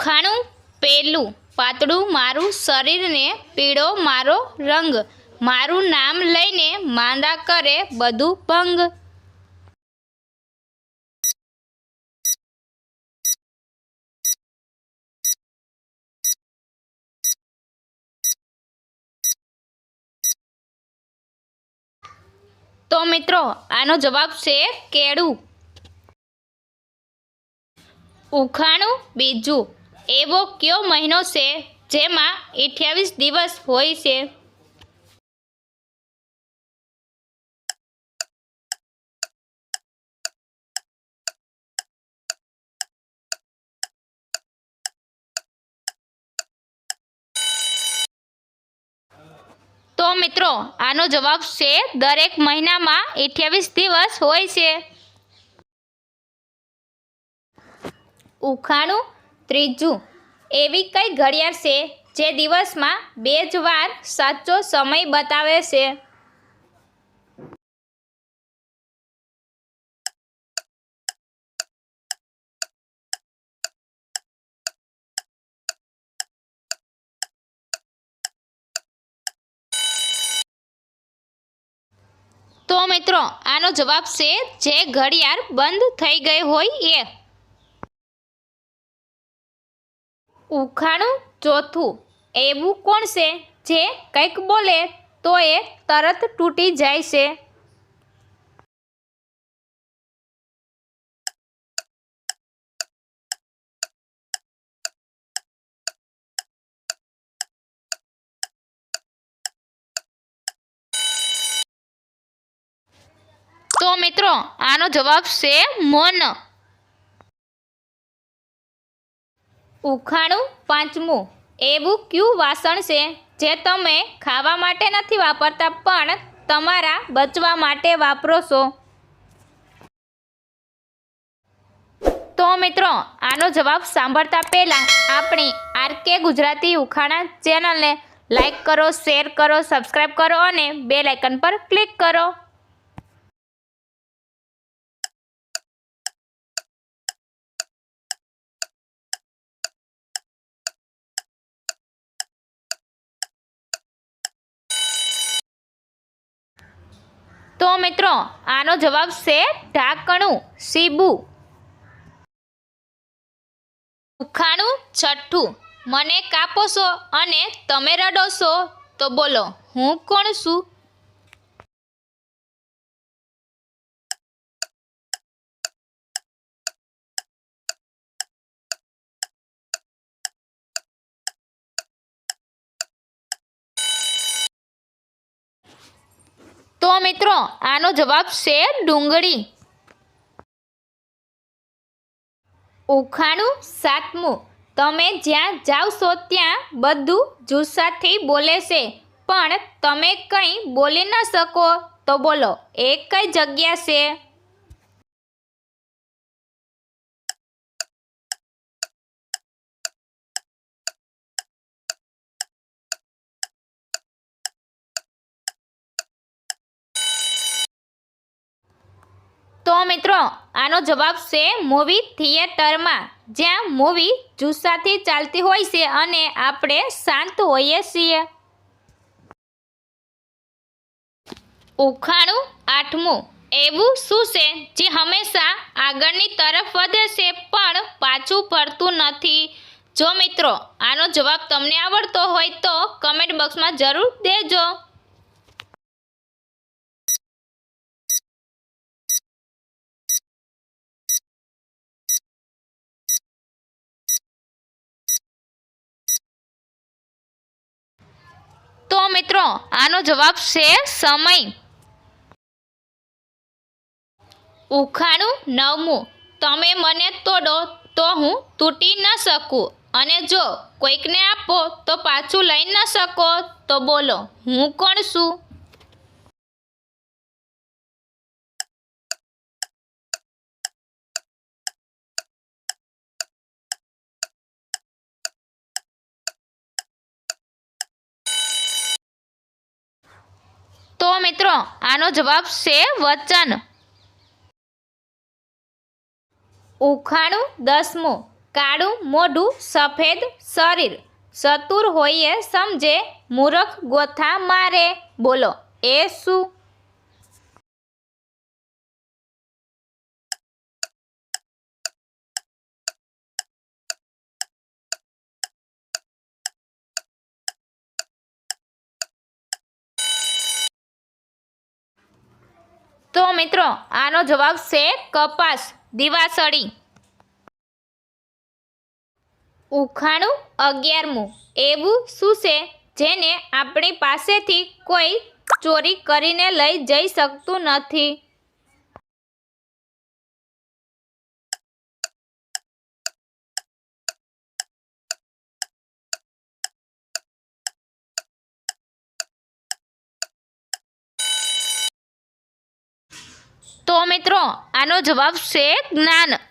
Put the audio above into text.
ઉખાણું પેલું, પાતળું, મારું શરીરને પીળો મારો રંગ. મારું નામ લઈને માંદા કરે બધું ભંગ. તો મિત્રો, આનો જવાબ છે કેળું. ઉખાણું, બીજું એવો કયો મહિનો છે જેમાં અઠ્યાવીસ દિવસ હોય છે? તો મિત્રો, આનો જવાબ છે દરેક મહિનામાં અઠ્યાવીસ દિવસ હોય છે. ઉખાણું ત્રીજું, એવી કઈ ઘડિયાળ છે જે દિવસમાં બે જ વાર સાચો સમય બતાવે છે? તો મિત્રો, આનો જવાબ છે જે ઘડિયાળ બંધ થઈ ગઈ હોય એ. ઉખાણું ચોથું. એવું કોણ છે? જે કંઈક બોલે તો એ તરત તૂટી જાય છે. તો મિત્રો, આનો જવાબ છે મૌન. ઉખાણું પાંચમું. એવું કયું વાસણ છે જે તમે ખાવા માટે નથી વાપરતા, પણ તમારા બચવા માટે વાપરો છો તો મિત્રો, આનો જવાબ સાંભળતા પહેલાં આપણી આરકે ગુજરાતી ઉખાણા ચેનલને લાઈક કરો, શેર કરો સબસ્ક્રાઈબ કરો અને બે લાઇકન પર ક્લિક કરો. તો મિત્રો, આનો જવાબ છે ઢાંકણું સીબુ. ઉખાણું છઠ્ઠું. મને કાપો છો અને તમે રડો છો તો બોલો, હું કોણ છું? તો મિત્રો, આનો જવાબ છે ડુંગળી. ઉખાણું સાતમું. તમે જ્યાં જાવશો ત્યાં બધું જુસ્સાથી બોલે છે. પણ તમે કંઈ બોલી ન શકો. તો બોલો એ કઈ જગ્યા છે. તો મિત્રો, આનો જવાબ છે મૂવી થિયેટરમાં જ્યાં મૂવી જુસ્સાથી ચાલતી હોય છે અને આપણે શાંત હોઈએ છીએ. ઉખાણું આઠમું. એવું શું છે જે હંમેશા આગળની તરફ વધે છે પણ પાછું ફરતું નથી? જો મિત્રો, આનો જવાબ તમને આવડતો હોય તો કમેન્ટ બોક્સમાં જરૂર દેજો. મિત્રો, આનો જવાબ છે સમય. ઉખાણું નવમું. તમે મને તોડો, તો હું તૂટી ન શકું. અને જો કોઈકને આપો, તો પાછું લઈ ન શકો, તો બોલો, હું કોણ છું? મિત્રો, આનો જવાબ છે વચન. ઉખાણું દસમું, કાળું મોઢું સફેદ શરીર. ચતુર હોઈએ સમજે, મૂરખ ગોથા મારે. બોલો, એ શું? તો મિત્રો, આનો જવાબ છે કપાસ, દિવાસળી. ઉખાણું અગિયારમું. એવું શું છે જેને આપણી પાસેથી કોઈ ચોરી કરીને લઈ જઈ શકતું નથી? તો મિત્રો આનો જવાબ છે જ્ઞાન.